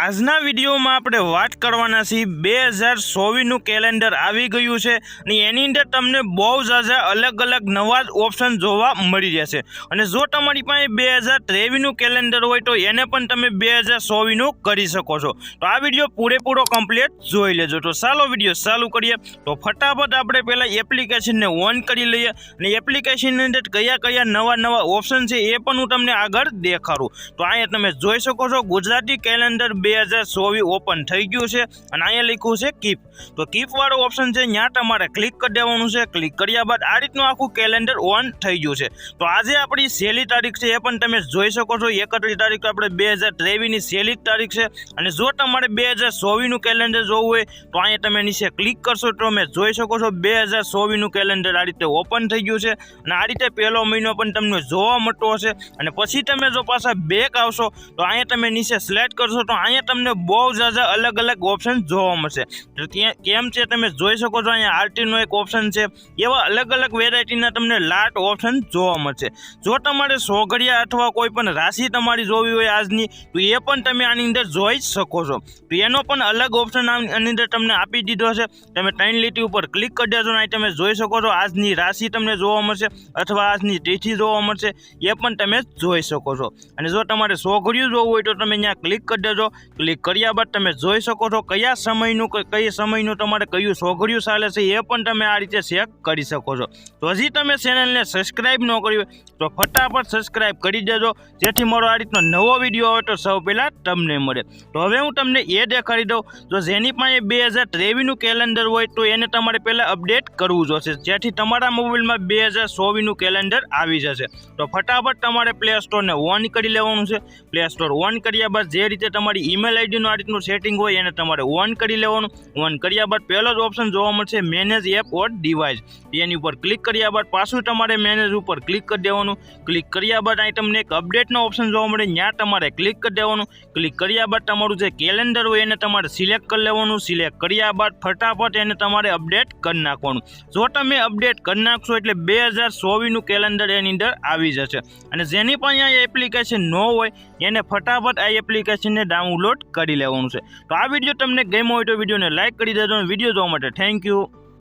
આજના વિડીયોમાં આપણે વાત કરવાના છીએ બે હજાર ચોવીસનું કેલેન્ડર આવી ગયું છે અને એની અંદર તમને બહુ ઝાઝા અલગ અલગ નવા જ ઓપ્શન જોવા મળી જશે અને જો તમારી પાસે બે હજાર ત્રેવીસનું કેલેન્ડર હોય તો એને પણ તમે બે હજાર ચોવીસનું કરી શકો છો. તો આ વીડિયો પૂરેપૂરો કમ્પ્લીટ જોઈ લેજો. તો ચાલો વીડિયો ચાલુ કરીએ. તો ફટાફટ આપણે પહેલાં એપ્લિકેશનને ઓન કરી લઈએ અને એપ્લિકેશનની અંદર કયા કયા નવા નવા ઓપ્શન છે એ પણ હું તમને આગળ દેખાડું. તો અહીંયા તમે જોઈ શકો છો ગુજરાતી કેલેન્ડર બે હજાર ચોવીસ ઓપન થઈ ગયું છે અને અહીંયા લખ્યું છે કીપ. તો કીપ વાળો ઓપ્શન છે, ત્યાં તમારે ક્લિક કરી દેવાનું છે. ક્લિક કર્યા બાદ આ રીતનું આખું કેલેન્ડર ઓન થઈ ગયું છે. તો આજે આપણી સહેલી તારીખ છે, એ પણ તમે જોઈ શકો છો. એકત્રીસ તારીખ આપણે બે હજાર ત્રેવીસની સહેલી તારીખ છે. અને જો તમારે બે હજાર ચોવીસનું કેલેન્ડર જોવું હોય, તો અહીંયા તમે નીચે ક્લિક કરશો તો તમે જોઈ શકો છો બે હજાર ચોવીસનું કેલેન્ડર આ રીતે ઓપન થઈ ગયું છે. અને આ રીતે પહેલો મહિનો પણ તમને જોવા મળતો હશે. અને પછી તમે જો પાછા બેક આવશો, તો અહીંયા તમે નીચે સિલેક્ટ કરશો તો અહીંયા તમને બહુ જ અલગ અલગ ઓપ્શન જોવા મળશે. કેમ છે તમે જોઈ શકો છો અહીંયા આરટીનો એક ઓપ્શન છે. એવા અલગ અલગ વેરાયટીના તમને લાટ ઓપ્શન જોવા મળશે. જો તમારે સોઘડિયા અથવા કોઈ પણ રાશિ તમારી જોવી હોય આજની, તો એ પણ તમે આની અંદર જોઈ શકો છો. તો એનો પણ અલગ ઓપ્શન આની અંદર તમને આપી દીધો છે. તમે ત્રણ લીટી ઉપર ક્લિક કરી દેજો ને અહીં તમે જોઈ શકો છો આજની રાશિ તમને જોવા મળશે અથવા આજની તિથિ જોવા મળશે. એ પણ તમે જોઈ શકો છો. અને જો તમારે સોઘડિયું જોવું હોય તો તમે અહીંયા ક્લિક કરી દેજો. ક્લિક કર્યા બાદ તમે જોઈ શકો છો કયા સમયનું કઈ સમયનું તમારે કયું સોઘડિયું ચાલે છે એ પણ તમે આ રીતે ચેક કરી શકો છો. તો હજી તમે ચેનલને સબસ્ક્રાઈબ ન કરી તો ફટાફટ સબસ્ક્રાઈબ કરી દેજો, જેથી મારો આ રીતનો નવો વીડિયો આવે તો સૌ પહેલાં તમને મળે. તો હવે હું તમને એ દેખાડી દઉં, જો જેની પાસે બે હજાર ત્રેવીસનું કેલેન્ડર હોય તો એને તમારે પહેલાં અપડેટ કરવું જોશે. જેથી તમારા મોબાઈલમાં બે હજાર ચોવીસનું કેલેન્ડર આવી જશે. તો ફટાફટ તમારે પ્લે સ્ટોરને ઓન કરી લેવાનું છે. પ્લે સ્ટોર ઓન કર્યા બાદ જે રીતે તમારી ઈમેલ આઈડીનું આ રીતનું સેટિંગ હોય એને તમારે ઓન કરી લેવાનું. ઓન કર્યા બાદ પહેલો જ ઓપ્શન જોવા મળશે મેનેજ એપ ઓર ડિવાઇસ એની ઉપર ક્લિક કર્યા બાદ પાછું તમારે મેનેજ ઉપર ક્લિક કરી દેવાનું. ક્લિક કર્યા બાદ અહીં એક અપડેટનો ઓપ્શન જોવા મળે. ત્યાં તમારે ક્લિક કરી દેવાનું. ક્લિક કર્યા બાદ તમારું જે કેલેન્ડર હોય એને તમારે સિલેક્ટ કરી લેવાનું. સિલેક્ટ કર્યા બાદ ફટાફટ એને તમારે અપડેટ કરી નાખવાનું. જો તમે અપડેટ કરી નાખશો એટલે બે હજાર ચોવીસનું કેલેન્ડર એની અંદર આવી જશે. અને જેની પણ અહીંયા એપ્લિકેશન ન હોય, એને ફટાફટ આ એપ્લિકેશનને ડાઉનલોડ કરી લેવાનું છે. તો આ વીડિયો તમને ગમ્યો હોય તો વિડીયોને લાઇક કરી દેજો વીડિયો જોવા માટે થેન્ક યુ